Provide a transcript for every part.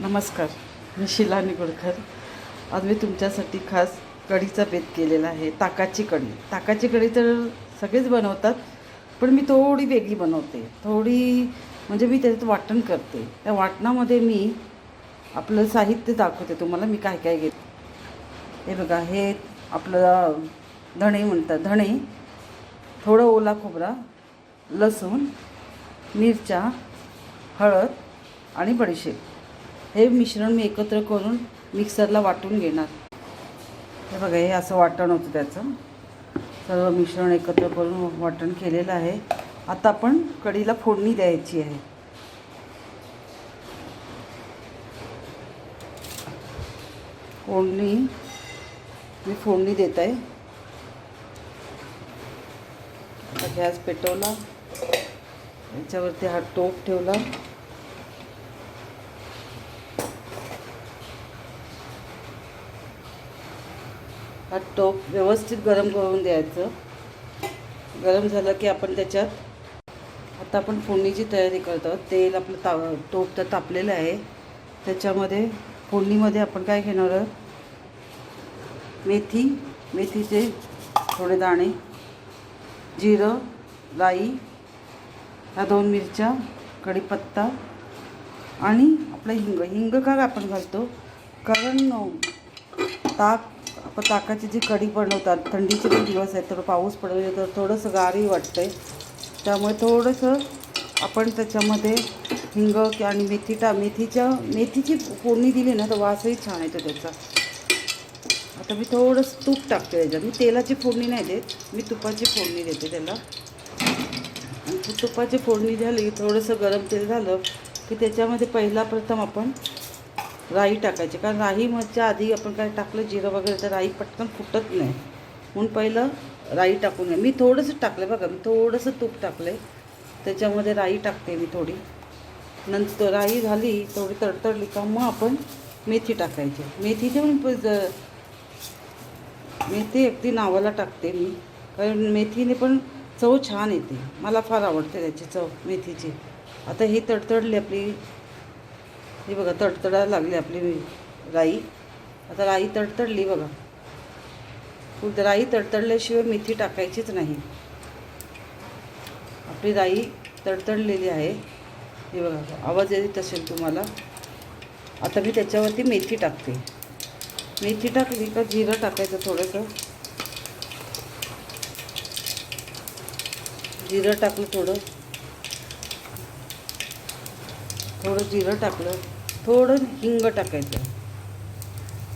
नमस्कार मी शिला निगुडकर. आज मी तुमच्यासाठी खास कढीचा बेत केलेला आहे ताकाची कढी. ताकाची कढी तर सगळेच बनवतात पण मी थोडी वेगळी बनवते. थोडी म्हणजे मी त्याच्यात वाटण करते. त्या वाटणामध्ये मी आपलं साहित्य दाखवते. तुम्हाला मी काय काय घेते. हे बघा हे आपलं धणे म्हणतात. धणे थोडं ओला खोबरा लसूण मिरच्या हळद आणि बडीशेप. हे मिश्रण मी एकत्र करून मिक्सरला वाटून घेणार. हे बघा हे असं वाटण होतं त्याचं. सर्व मिश्रण एकत्र करून वाटण केलेलं आहे. आता आपण कढीला फोडणी द्यायची आहे. फोडणी मी फोडणी देत आहे. गॅस पेटवला. याच्यावरती हा टोप ठेवला. हा टोप व्यवस्थित गरम करून द्यायचं. गरम झालं की आपण त्याच्यात आता आपण फोडणीची तयारी करतो. तेल आपलं ता टोप तर तापलेलं आहे. त्याच्यामध्ये फोडणीमध्ये आपण काय घेणार आहोत? मेथी मेथीचे थोडे दाणे जिरं राई ह्या दोन मिरच्या कढीपत्ता आणि आपलं हिंग. हिंग का आपण घालतो? कारण ताक आपण ताकाची जी कढी बनवतात थंडीचे पण दिवस आहेत थोडं पाऊस पडले तर थोडंसं गारही वाटतं आहे त्यामुळे थोडंसं आपण त्याच्यामध्ये हिंग आणि मेथी टा मेथीच्या मेथीची फोडणी दिली ना तर वासही छान येतो त्याचा. आता मी थोडंसं तूप टाकते त्याच्यात. मी तेलाची फोडणी नाही देत मी तुपाची फोडणी देते त्याला. आणि तुपाची फोडणी झाली थोडंसं गरम तेल झालं की त्याच्यामध्ये पहिला प्रथम आपण राई टाकायची. कारण राईच्या आधी आपण काय टाकलं जिरं वगैरे तर राई पटकन फुटत नाही. म्हणून पहिलं राई टाकून नये मी थोडंसं टाकलं बघा मी थोडंसं तूप टाकलं त्याच्यामध्ये राई टाकते मी थोडी. नंतर राई झाली थोडी तडतडली का मग आपण मेथी टाकायची. मेथी पण मेथी अगदी नावाला टाकते मी. कारण मेथीने पण चव छान येते. मला फार आवडते त्याची चव मेथीची. आता ही तडतडली आपली ही बघा तडतडायला लागली आपली राई. आता राई तडतडली बघा. फुल राई तडतडल्याशिवाय मेथी टाकायचीच नाही. आपली राई तडतडलेली आहे. हे बघा आवाज येत असेल तुम्हाला. आता मी त्याच्यावरती मेथी टाकते. मेथी टाकली का जिरं टाकायचं थोडंसं? जिरं टाकलं थोडं. थोडं जिरं टाकलं थोडं हिंग टाकायचं.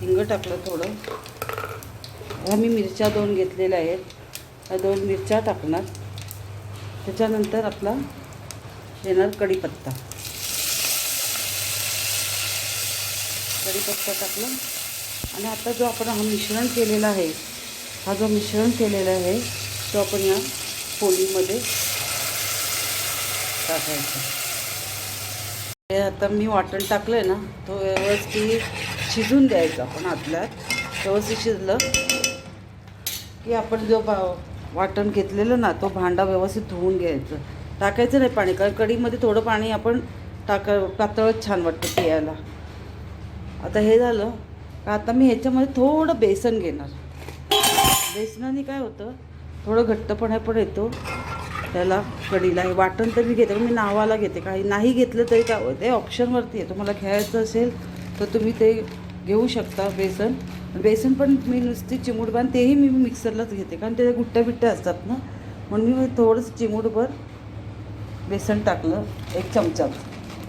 हिंग टाकलं थोडं. ह्या मी मिरच्या दोन घेतलेल्या आहेत. ह्या दोन मिरच्या टाकणार. त्याच्यानंतर आपला येणार कढीपत्ता. कढीपत्ता टाकला. आणि आता जो आपण हा मिश्रण केलेला आहे हा जो मिश्रण केलेला आहे तो आपण या पोळीमध्ये टाकायचा. हे आता मी वाटण टाकलं आहे ना तो व्यवस्थित शिजून द्यायचा आपण आतल्यात. व्यवस्थित शिजलं की आपण जो बा वाटण घेतलेलं ना तो भांडा व्यवस्थित धुवून घ्यायचं. टाकायचं नाही पाणी कारण कढीमध्ये थोडं पाणी आपण टाका पातळच छान वाटतं पियाला आता हे झालं का आता मी ह्याच्यामध्ये थोडं बेसन घेणार. बेसनाने काय होतं थोडं घट्टपणा पण येतो. त्याला कडीला हे वाटण तर मी घेते पण मी नावाला घेते. काही नाही घेतलं तरी काय ते ऑप्शनवरती आहे. तुम्हाला घ्यायचं असेल तर तुम्ही ते घेऊ शकता बेसन. बेसन पण मी नुसती चिमूटभर तेही मी मिक्सरलाच घेते कारण ते गुट्ट्या बिट्ट्या असतात ना. म्हणून मी थोडंसं चिमूटभर बेसन टाकलं एक चमचा.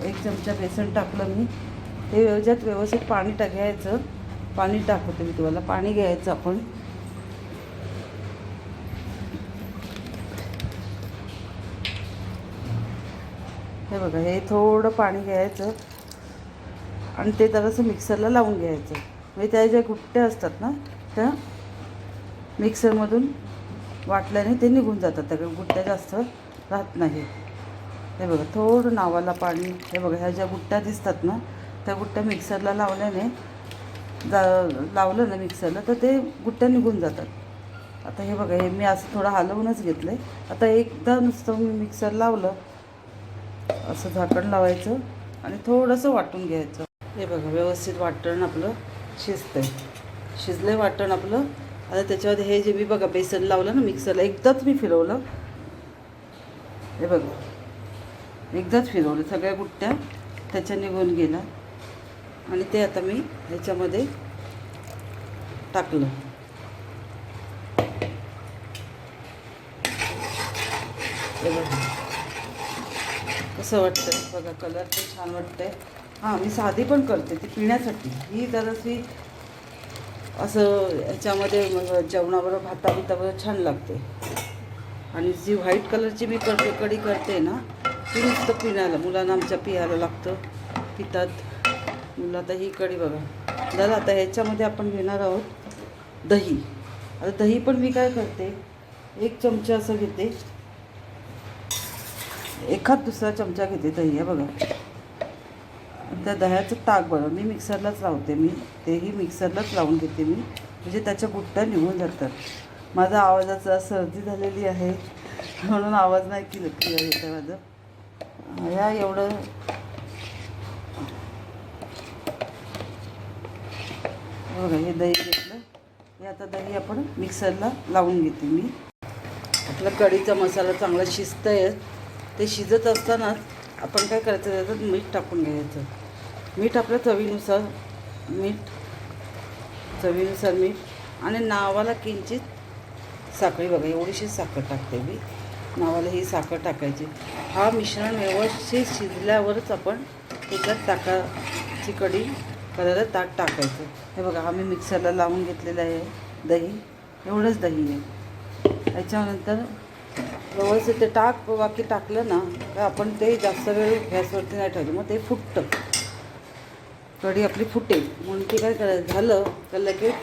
एक चमचा बेसन टाकलं मी. ते व्यवजात व्यवस्थित पाणी टाकायचं पाणी टाकवते मी तुम्हाला. पाणी घ्यायचं आपण. हे बघा हे थोडं पाणी घ्यायचं आणि ते जरासं मिक्सरला लावून घ्यायचं. म्हणजे त्या ज्या गुट्ट्या असतात ना त्या मिक्सरमधून वाटल्याने ते निघून जातात. त्या गुट्ट्या जास्त राहत नाही. हे बघा थोडं नावाला पाणी हे बघा ह्या ज्या गुट्ट्या दिसतात ना त्या गुट्ट्या मिक्सरला लावल्याने जा लावलं ना मिक्सरला तर ते गुट्ट्या निघून जातात. आता हे बघा हे मी असं थोडं हलवूनच घेतलं आहे आता एकदा नुसतं मी मिक्सर लावलं असं झाकण लावायचं आणि थोडंसं वाटून घ्यायचं. हे बघा व्यवस्थित वाटण आपलं शिजतंय. आहे वाटण आपलं. आता त्याच्यामध्ये हे जे मी बघा बेसन लावलं ना मिक्सरला एकदाच मी फिरवलं. हे बघा एकदाच फिरवलं. सगळ्या गुट्ट्या त्याच्या निघून गेला आणि ते आता मी ह्याच्यामध्ये टाकलं. हे बघा. असं वाटतं बघा कलर पण छान वाटतंय. हां मी साधी पण करते ती पिण्यासाठी. ही जराशी असं ह्याच्यामध्ये जेवणाबरोबर भाता बिताबरोबर छान लागते. आणि जी व्हाईट कलरची मी करते कढी करते ना ती नुसतं पिण्याला मुलांना आमच्या पियाला लागतं पितात. मुलं आता ही कढी बघा. दादा आता ह्याच्यामध्ये आपण घेणार आहोत दही. आता दही पण मी काय करते एक चमचा असं घेते. एखाद दुसरा चमचा घेते दही आहे बघा. त्या दह्याचं ताक बघा मी मिक्सरलाच लावते मी. तेही मिक्सरलाच लावून घेते मी. म्हणजे त्याच्या गुट्ट्या निघून जातात. माझा आवाजाचा सर्दी झालेली आहे म्हणून आवाज नाही की क्लिअर येतं माझं. ह्या एवढं बघा हे दही घेतलं. हे आता दही आपण मिक्सरला लावून घेते मी. आपला कढीचा मसाला चांगला शिजत आहे ते शिजत असतानाच आपण काय करायचं त्याच्यात मीठ टाकून घ्यायचं. मीठ आपल्या चवीनुसार मीठ चवीनुसार मीठ आणि नावाला किंचित साखळी बघा एवढीशी साखर टाकते मी. नावाला ही साखर टाकायची. हा मिश्रण व्यवस्थित शिजल्यावरच आपण त्याच्यात ताकाची कढी करायला ताक टाकायचं. हे बघा हा मी मिक्सरला लावून घेतलेलं आहे दही. एवढंच दही आहे. त्याच्यानंतर व्यवस्थित ते टाक बाकी टाकलं ना तर आपण ते जास्त वेळ गॅसवरती नाही ठेवलं. मग ते फुटतं. कढी आपली फुटेल. म्हणून ते काय करायचं झालं तर लगेच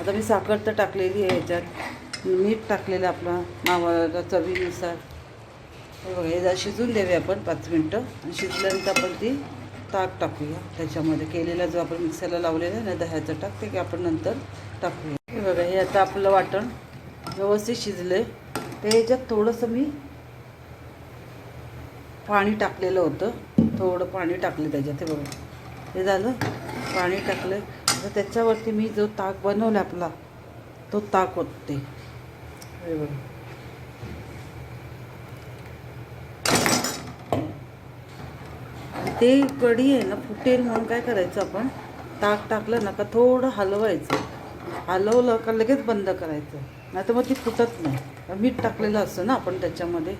आता मी साखर तर टाकलेली आहे ह्याच्यात मीठ टाकलेलं आपला नावाला चवीनुसार. हे बघा हे जरा शिजून देऊया आपण पाच मिनटं. आणि शिजल्यानंतर आपण ती ताक टाकूया. त्याच्यामध्ये केलेला जो आपण मिक्सरला लावलेला आहे ना दह्याचं टाक ते की आपण नंतर टाकूया. हे बघा हे आता आपलं वाटण व्यवस्थित शिजलं आहे ते ह्याच्यात थोडंसं मी पाणी टाकलेलं होतं. थोडं पाणी टाकलं त्याच्यात हे बघा. हे झालं पाणी टाकलं. आता त्याच्यावरती मी जो ताक बनवला आपला तो ताक होते हे बघा. ते कढी आहे ना फुटेल म्हणून काय करायचं आपण? ताक टाकलं ना का थोडं हलवायचं. हलवलं का लगेच बंद करायचं. नाही तर मग ती फुटत नाही. मीठ टाकलेलं असतं ना आपण त्याच्यामध्ये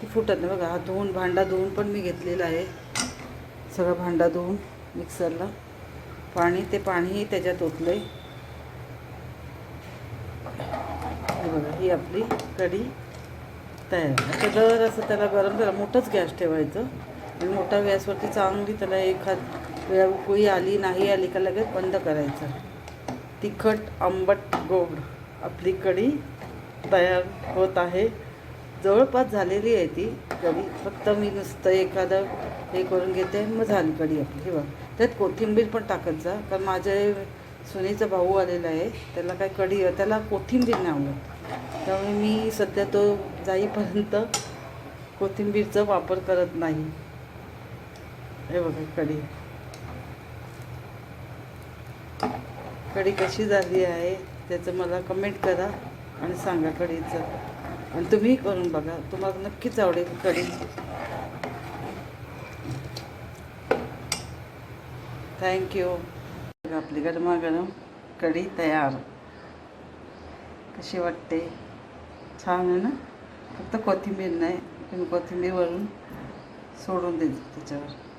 ती फुटत नाही. बघा हा धुवून भांडा धुवून पण मी घेतलेला आहे. सगळं भांडा धुवून मिक्सरला. पाणी ते पाणीही त्याच्यात ओतलं आहे हे बघा ही आपली कढी तयार दर असं त्याला गरम त्याला मोठंच गॅस ठेवायचं. आणि मोठ्या गॅसवरती चांगली त्याला एखाद वेळा उकळी आली नाही आली का लगेच बंद करायचं. तिखट आंबट गोड आपली कढी तयार होत आहे. जवळपास झालेली आहे ती कढी. फक्त मी नुसतं एखादं हे करून घेते मग झाली कढी आपली. किंवा त्यात कोथिंबीर पण टाकत जा. कारण माझ्या सुनेचा भाऊ आलेला आहे. त्याला काय कढी त्याला कोथिंबीर नाही आवडत. त्यामुळे मी सध्या तो जाईपर्यंत कोथिंबीरचा वापर करत नाही. हे बघा कढी. कढी कशी झाली आहे त्याचं मला कमेंट करा आणि सांगा कढीचं आणि तुम्ही करून बघा तुम्हाला नक्कीच आवडेल कढी थँक्यू आपली गरमागरम कढी तयार. कशी वाटते? छान आहे ना? फक्त कोथिंबीर नाही तुम्ही कोथिंबीरवरून सोडून देते त्याच्यावर.